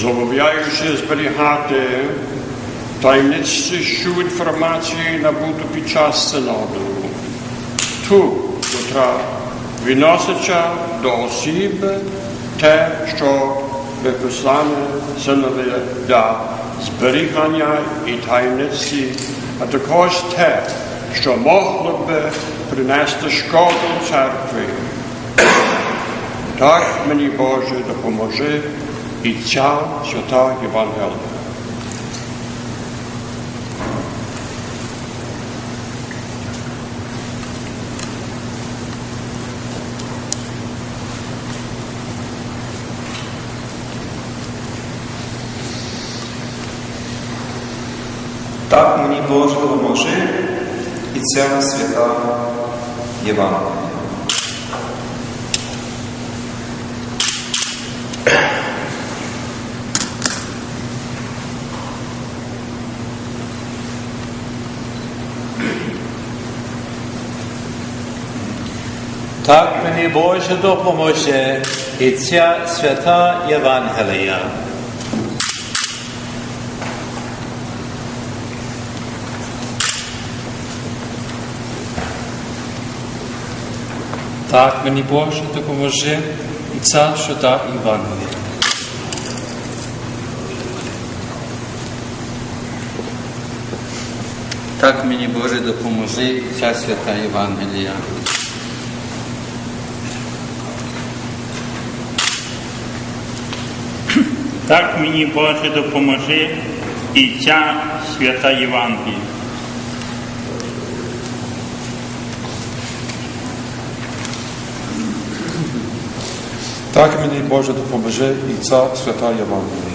Зобов'язуюся зберігати таємницю інформації набуту під час синоду, ту, котра відноситься до осіб, те, що виписане синові для зберігання і таємниці, а також те, що могло би принести шкоду церкві. Так мені Боже допоможи і ця свята Євангелія. Так мені Боже допоможи і ця свята Євангелія. Так мені Боже допоможе і ця свята Євангелія. Так мені Боже допоможи і ця свята Євангелія. Так мені Боже допоможи ця свята Євангелія. Так мені Боже допоможи і ця свята Євангелія. Так мені Боже допоможи і ця свята Євангелія.